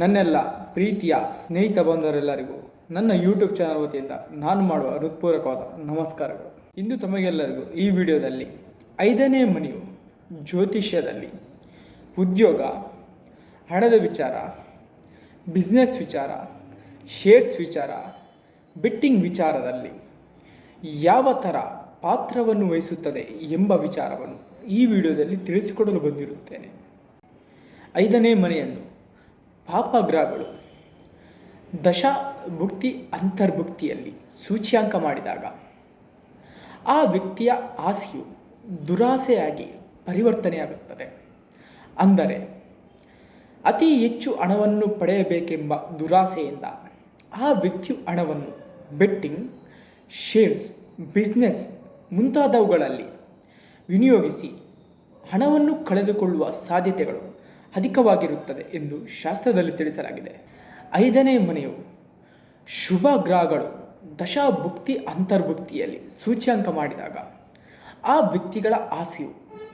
ನನ್ನೆಲ್ಲ ಪ್ರೀತಿಯ ಸ್ನೇಹಿತ ಬಾಂಧವರೆಲ್ಲರಿಗೂ ನನ್ನ ಯೂಟ್ಯೂಬ್ ಚಾನಲ್ ವತಿಯಿಂದ ನಾನು ಮಾಡುವ ಹೃತ್ಪೂರ್ವಕವಾದ ನಮಸ್ಕಾರಗಳು. ಇಂದು ತಮಗೆಲ್ಲರಿಗೂ ಈ ವಿಡಿಯೋದಲ್ಲಿ ಐದನೇ ಮನೆಯು ಜ್ಯೋತಿಷ್ಯದಲ್ಲಿ ಉದ್ಯೋಗ, ಹಣದ ವಿಚಾರ ಬಿಸ್ನೆಸ್ ವಿಚಾರ ಶೇರ್ಸ್ ವಿಚಾರ ಬಿಟ್ಟಿಂಗ್ ವಿಚಾರದಲ್ಲಿ ಯಾವ ಥರ ಪಾತ್ರವನ್ನು ವಹಿಸುತ್ತದೆ ಎಂಬ ವಿಚಾರವನ್ನು ಈ ವಿಡಿಯೋದಲ್ಲಿ ತಿಳಿಸಿಕೊಡಲು ಬಂದಿರುತ್ತೇನೆ. ಐದನೇ ಮನೆಯನ್ನು ಪಾಪಗ್ರಹಗಳು. ದಶ ಭುಕ್ತಿ ಅಂತರ್ಭುಕ್ತಿಯಲ್ಲಿ ಸೂಚ್ಯಾಂಕ ಮಾಡಿದಾಗ ಆ ವ್ಯಕ್ತಿಯ ಆಸೆಯು ದುರಾಸೆಯಾಗಿ ಪರಿವರ್ತನೆಯಾಗುತ್ತದೆ. ಅಂದರೆ ಅತಿ ಹೆಚ್ಚು ಹಣವನ್ನು ಪಡೆಯಬೇಕೆಂಬ ದುರಾಸೆಯಿಂದ ಆ ವ್ಯಕ್ತಿಯು ಹಣವನ್ನು ಬೆಟ್ಟಿಂಗ್, ಶೇರ್ಸ್, ಬಿಸ್ನೆಸ್ ಮುಂತಾದವುಗಳಲ್ಲಿ ವಿನಿಯೋಗಿಸಿ ಹಣವನ್ನು ಕಳೆದುಕೊಳ್ಳುವ ಸಾಧ್ಯತೆಗಳು ಅಧಿಕವಾಗಿರುತ್ತದೆ ಎಂದು ಶಾಸ್ತ್ರದಲ್ಲಿ ತಿಳಿಸಲಾಗಿದೆ. ಐದನೇ ಮನೆಯು ಶುಭ ಗ್ರಹಗಳು ದಶಾಭುಕ್ತಿ ಅಂತರ್ಭುಕ್ತಿಯಲ್ಲಿ ಸೂಚ್ಯಾಂಕ ಮಾಡಿದಾಗ ಆ ವ್ಯಕ್ತಿಗಳ ಆಸೆಯು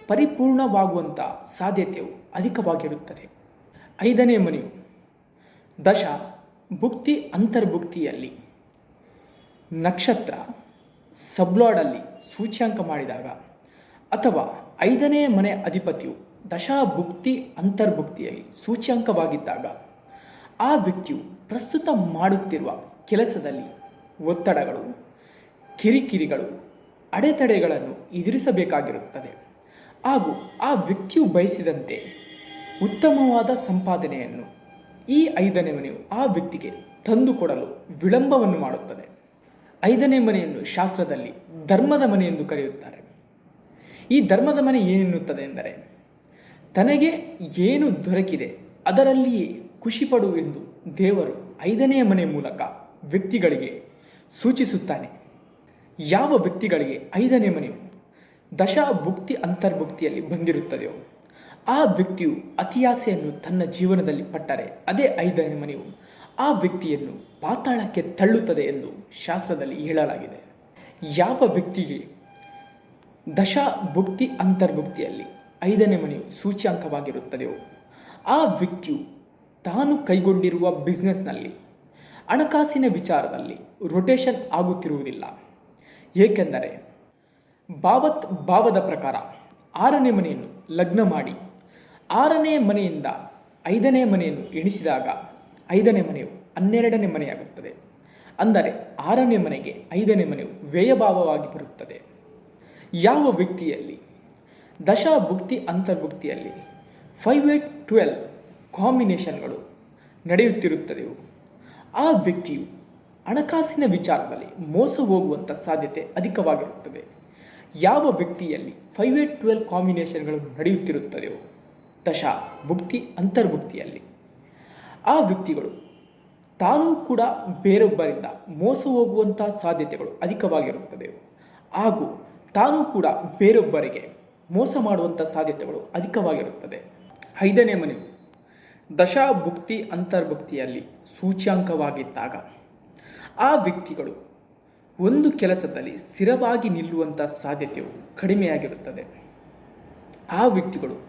ಪರಿಪೂರ್ಣವಾಗುವಂಥ ಸಾಧ್ಯತೆಯು ಅಧಿಕವಾಗಿರುತ್ತದೆ. ಐದನೇ ಮನೆಯು ದಶ ಭುಕ್ತಿ ಅಂತರ್ಭುಕ್ತಿಯಲ್ಲಿ ನಕ್ಷತ್ರ ಸಬ್ಲಾಡಲ್ಲಿ ಸೂಚ್ಯಾಂಕ ಮಾಡಿದಾಗ ಅಥವಾ ಐದನೇ ಮನೆ ಅಧಿಪತಿಯು ದಶಾಭುಕ್ತಿ ಅಂತರ್ಭುಕ್ತಿಯಲ್ಲಿ ಸೂಚ್ಯಾಂಕವಾಗಿದ್ದಾಗ ಆ ವ್ಯಕ್ತಿಯು ಪ್ರಸ್ತುತ ಮಾಡುತ್ತಿರುವ ಕೆಲಸದಲ್ಲಿ ಒತ್ತಡಗಳು, ಕಿರಿಕಿರಿಗಳು, ಅಡೆತಡೆಗಳನ್ನು ಎದುರಿಸಬೇಕಾಗಿರುತ್ತದೆ. ಹಾಗೂ ಆ ವ್ಯಕ್ತಿಯು ಬಯಸಿದಂತೆ ಉತ್ತಮವಾದ ಸಂಪಾದನೆಯನ್ನು ಈ ಐದನೇ ಮನೆಯು ಆ ವ್ಯಕ್ತಿಗೆ ತಂದುಕೊಡಲು ವಿಳಂಬವನ್ನು ಮಾಡುತ್ತದೆ. ಐದನೇ ಮನೆಯನ್ನು ಶಾಸ್ತ್ರದಲ್ಲಿ ಧರ್ಮದ ಮನೆ ಎಂದು ಕರೆಯುತ್ತಾರೆ. ಈ ಧರ್ಮದ ಮನೆ ಏನೆನ್ನುತ್ತದೆ ಎಂದರೆ ತನಗೆ ಏನು ದೊರಕಿದೆ ಅದರಲ್ಲಿಯೇ ಖುಷಿಪಡು ಎಂದು ದೇವರು ಐದನೆಯ ಮನೆ ಮೂಲಕ ವ್ಯಕ್ತಿಗಳಿಗೆ ಸೂಚಿಸುತ್ತಾನೆ. ಯಾವ ವ್ಯಕ್ತಿಗಳಿಗೆ ಐದನೇ ಮನೆಯು ದಶಾಭುಕ್ತಿ ಅಂತರ್ಭುಕ್ತಿಯಲ್ಲಿ ಬಂದಿರುತ್ತದೆಯೋ, ಆ ವ್ಯಕ್ತಿಯು ಅತಿಯಾಸೆಯನ್ನು ತನ್ನ ಜೀವನದಲ್ಲಿ ಪಟ್ಟರೆ ಅದೇ ಐದನೇ ಮನೆಯು ಆ ವ್ಯಕ್ತಿಯನ್ನು ಪಾತಾಳಕ್ಕೆ ತಳ್ಳುತ್ತದೆ ಎಂದು ಶಾಸ್ತ್ರದಲ್ಲಿ ಹೇಳಲಾಗಿದೆ. ಯಾವ ವ್ಯಕ್ತಿಗೆ ದಶಾಭುಕ್ತಿ ಅಂತರ್ಭುಕ್ತಿಯಲ್ಲಿ ಐದನೇ ಮನೆಯು ಸೂಚ್ಯಾಂಕವಾಗಿರುತ್ತದೆಯೋ, ಆ ವ್ಯಕ್ತಿಯು ತಾನು ಕೈಗೊಂಡಿರುವ ಬಿಸ್ನೆಸ್ನಲ್ಲಿ ಹಣಕಾಸಿನ ವಿಚಾರದಲ್ಲಿ ರೊಟೇಷನ್ ಆಗುತ್ತಿರುವುದಿಲ್ಲ. ಏಕೆಂದರೆ ಭಾವತ್ ಭಾವದ ಪ್ರಕಾರ ಆರನೇ ಮನೆಯನ್ನು ಲಗ್ನ ಮಾಡಿ, ಆರನೇ ಮನೆಯಿಂದ ಐದನೇ ಮನೆಯನ್ನು ಎಣಿಸಿದಾಗ ಐದನೇ ಮನೆಯು ಹನ್ನೆರಡನೇ ಮನೆಯಾಗುತ್ತದೆ. ಅಂದರೆ ಆರನೇ ಮನೆಗೆ ಐದನೇ ಮನೆಯು ವ್ಯಯಭಾವವಾಗಿ ಬರುತ್ತದೆ. ಯಾವ ವ್ಯಕ್ತಿಯಲ್ಲಿ ದಶಾಭುಕ್ತಿ ಅಂತರ್ಭುಕ್ತಿಯಲ್ಲಿ ಫೈವ್ ಏಟ್ ಟ್ವೆಲ್ ಕಾಂಬಿನೇಷನ್ಗಳು ನಡೆಯುತ್ತಿರುತ್ತದೆಯೋ, ಆ ವ್ಯಕ್ತಿಯು ಹಣಕಾಸಿನ ವಿಚಾರದಲ್ಲಿ ಮೋಸ ಹೋಗುವಂಥ ಸಾಧ್ಯತೆ ಅಧಿಕವಾಗಿರುತ್ತದೆ. ಯಾವ ವ್ಯಕ್ತಿಯಲ್ಲಿ ಫೈವ್ ಏಟ್ ಟ್ವೆಲ್ ಕಾಂಬಿನೇಷನ್ಗಳು ನಡೆಯುತ್ತಿರುತ್ತದೆಯೋ ದಶಾ ಭುಕ್ತಿ ಅಂತರ್ಭುಕ್ತಿಯಲ್ಲಿ, ಆ ವ್ಯಕ್ತಿಗಳು ತಾನೂ ಕೂಡ ಬೇರೊಬ್ಬರಿಂದ ಮೋಸ ಹೋಗುವಂಥ ಸಾಧ್ಯತೆಗಳು ಅಧಿಕವಾಗಿರುತ್ತದೆ ಹಾಗೂ ತಾನೂ ಕೂಡ ಬೇರೊಬ್ಬರಿಗೆ ಮೋಸ ಮಾಡುವಂಥ ಸಾಧ್ಯತೆಗಳು ಅಧಿಕವಾಗಿರುತ್ತದೆ. ಐದನೇ ಮನೆ, ದಶಾಭುಕ್ತಿ ಅಂತರ್ಭುಕ್ತಿಯಲ್ಲಿ ಸೂಚ್ಯಾಂಕವಾಗಿದ್ದಾಗ ಆ ವ್ಯಕ್ತಿಗಳು ಒಂದು ಕೆಲಸದಲ್ಲಿ ಸ್ಥಿರವಾಗಿ ನಿಲ್ಲುವಂಥ ಸಾಧ್ಯತೆಯು ಕಡಿಮೆಯಾಗಿರುತ್ತದೆ. ಆ ವ್ಯಕ್ತಿಗಳು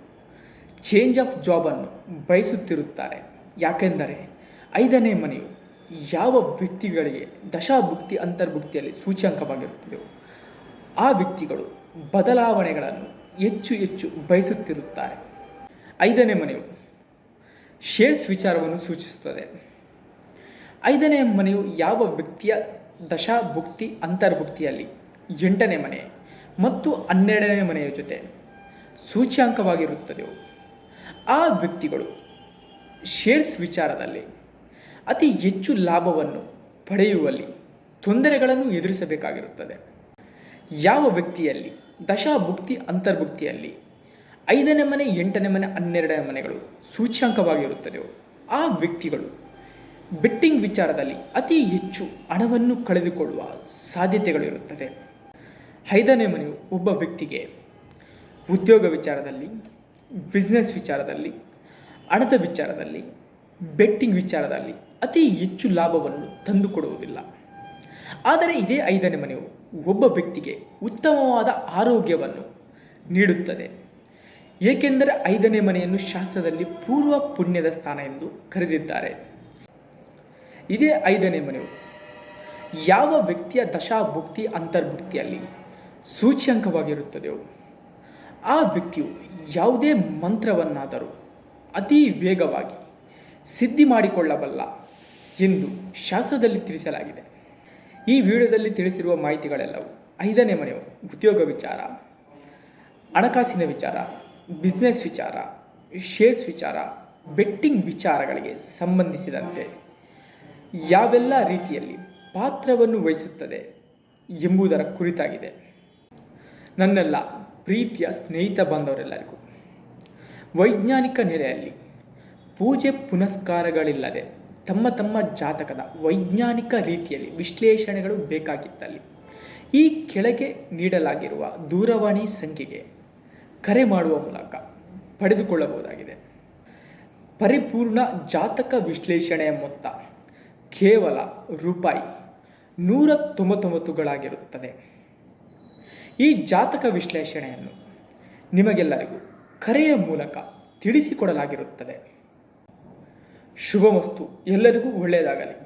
ಚೇಂಜ್ ಆಫ್ ಜಾಬನ್ನು ಬಯಸುತ್ತಿರುತ್ತಾರೆ. ಯಾಕೆಂದರೆ ಐದನೇ ಮನೆಯು ಯಾವ ವ್ಯಕ್ತಿಗಳಿಗೆ ದಶಾಭುಕ್ತಿ ಅಂತರ್ಭುಕ್ತಿಯಲ್ಲಿ ಸೂಚ್ಯಾಂಕವಾಗಿರುತ್ತದೆಯೋ ಆ ವ್ಯಕ್ತಿಗಳು ಬದಲಾವಣೆಗಳನ್ನು ಹೆಚ್ಚು ಹೆಚ್ಚು ಬಯಸುತ್ತಿರುತ್ತಾರೆ. ಐದನೇ ಮನೆಯು ಶೇರ್ಸ್ ವಿಚಾರವನ್ನು ಸೂಚಿಸುತ್ತದೆ. ಐದನೇ ಮನೆಯು ಯಾವ ವ್ಯಕ್ತಿಯ ದಶಾಭುಕ್ತಿ ಅಂತರ್ಭುಕ್ತಿಯಲ್ಲಿ? ಎಂಟನೇ ಮನೆ ಮತ್ತು ಹನ್ನೆರಡನೇ ಮನೆಯ ಜೊತೆ ಸೂಚ್ಯಾಂಕವಾಗಿರುತ್ತದೆಯೋ? ಆ ವ್ಯಕ್ತಿಗಳು ಶೇರ್ಸ್ ವಿಚಾರದಲ್ಲಿ ಅತಿ ಹೆಚ್ಚು ಲಾಭವನ್ನು ಪಡೆಯುವಲ್ಲಿ ತೊಂದರೆಗಳನ್ನು ಎದುರಿಸಬೇಕಾಗಿರುತ್ತದೆ. ಯಾವ ವ್ಯಕ್ತಿಯಲ್ಲಿ? ದಶಾಭುಕ್ತಿ ಅಂತರ್ಭುಕ್ತಿಯಲ್ಲಿ ಐದನೇ ಮನೆ, ಎಂಟನೇ ಮನೆ, ಹನ್ನೆರಡನೇ ಮನೆಗಳು ಸೂಚ್ಯಾಂಕವಾಗಿರುತ್ತದೆಯೋ, ಆ ವ್ಯಕ್ತಿಗಳು ಬೆಟ್ಟಿಂಗ್ ವಿಚಾರದಲ್ಲಿ ಅತಿ ಹೆಚ್ಚು ಹಣವನ್ನು ಕಳೆದುಕೊಳ್ಳುವ ಸಾಧ್ಯತೆಗಳಿರುತ್ತದೆ. ಐದನೇ ಮನೆಯು ಒಬ್ಬ ವ್ಯಕ್ತಿಗೆ ಉದ್ಯೋಗ ವಿಚಾರದಲ್ಲಿ ಬಿಸ್ನೆಸ್ ವಿಚಾರದಲ್ಲಿ, ಹಣದ ವಿಚಾರದಲ್ಲಿ ಬೆಟ್ಟಿಂಗ್ ವಿಚಾರದಲ್ಲಿ ಅತಿ ಹೆಚ್ಚು ಲಾಭವನ್ನು ತಂದುಕೊಡುವುದಿಲ್ಲ. ಆದರೆ ಇದೇ ಐದನೇ ಮನೆಯು ಒಬ್ಬ ವ್ಯಕ್ತಿಗೆ ಉತ್ತಮವಾದ ಆರೋಗ್ಯವನ್ನು ನೀಡುತ್ತದೆ. ಏಕೆಂದರೆ ಐದನೇ ಮನೆಯನ್ನು ಶಾಸ್ತ್ರದಲ್ಲಿ ಪೂರ್ವ ಪುಣ್ಯದ ಸ್ಥಾನ ಎಂದು ಕರೆದಿದ್ದಾರೆ. ಇದೇ ಐದನೇ ಮನೆಯು ಯಾವ ವ್ಯಕ್ತಿಯ ದಶಾಭುಕ್ತಿ ಅಂತರ್ಭುಕ್ತಿಯಲ್ಲಿ ಸೂಚ್ಯಂಕವಾಗಿರುತ್ತದೆಯೋ, ಆ ವ್ಯಕ್ತಿಯು ಯಾವುದೇ ಮಂತ್ರವನ್ನಾದರೂ ಅತಿ ವೇಗವಾಗಿ ಸಿದ್ಧಿ ಮಾಡಿಕೊಳ್ಳಬಲ್ಲ ಎಂದು ಶಾಸ್ತ್ರದಲ್ಲಿ ತಿಳಿಸಲಾಗಿದೆ. ಈ ವಿಡಿಯೋದಲ್ಲಿ ತಿಳಿಸಿರುವ ಮಾಹಿತಿಗಳೆಲ್ಲವೂ ಐದನೇ ಮನೆಯು ಉದ್ಯೋಗ ವಿಚಾರ, ಹಣಕಾಸಿನ ವಿಚಾರ ಬಿಸ್ನೆಸ್ ವಿಚಾರ ಶೇರ್ಸ್ ವಿಚಾರ ಬೆಟ್ಟಿಂಗ್ ವಿಚಾರಗಳಿಗೆ ಸಂಬಂಧಿಸಿದಂತೆ ಯಾವೆಲ್ಲ ರೀತಿಯಲ್ಲಿ ಪಾತ್ರವನ್ನು ವಹಿಸುತ್ತದೆ ಎಂಬುದರ ಕುರಿತಾಗಿದೆ. ನನ್ನೆಲ್ಲ ಪ್ರೀತಿಯ ಸ್ನೇಹಿತ ಬಾಂಧವರೆಲ್ಲರಿಗೂ ವೈಜ್ಞಾನಿಕ ನೆಲೆಯಲ್ಲಿ ಪೂಜೆ ಪುನಸ್ಕಾರಗಳಿಲ್ಲದೆ ತಮ್ಮ ತಮ್ಮ ಜಾತಕದ ವೈಜ್ಞಾನಿಕ ರೀತಿಯಲ್ಲಿ ವಿಶ್ಲೇಷಣೆಗಳು ಬೇಕಾಗಿದ್ದಲ್ಲಿ ಈ ಕೆಳಗೆ ನೀಡಲಾಗಿರುವ ದೂರವಾಣಿ ಸಂಖ್ಯೆಗೆ ಕರೆ ಮಾಡುವ ಮೂಲಕ ಪಡೆದುಕೊಳ್ಳಬಹುದಾಗಿದೆ. ಪರಿಪೂರ್ಣ ಜಾತಕ ವಿಶ್ಲೇಷಣೆಯ ಮೊತ್ತ ಕೇವಲ ರೂಪಾಯಿ ನೂರ ತೊಂಬತ್ತೊಂಬತ್ತುಗಳಾಗಿರುತ್ತದೆ ಈ ಜಾತಕ ವಿಶ್ಲೇಷಣೆಯನ್ನು ನಿಮಗೆಲ್ಲರಿಗೂ ಕರೆಯ ಮೂಲಕ ತಿಳಿಸಿಕೊಡಲಾಗಿರುತ್ತದೆ. ಶುಭಮಸ್ತು. ಎಲ್ಲರಿಗೂ ಒಳ್ಳೆಯದಾಗಲಿ.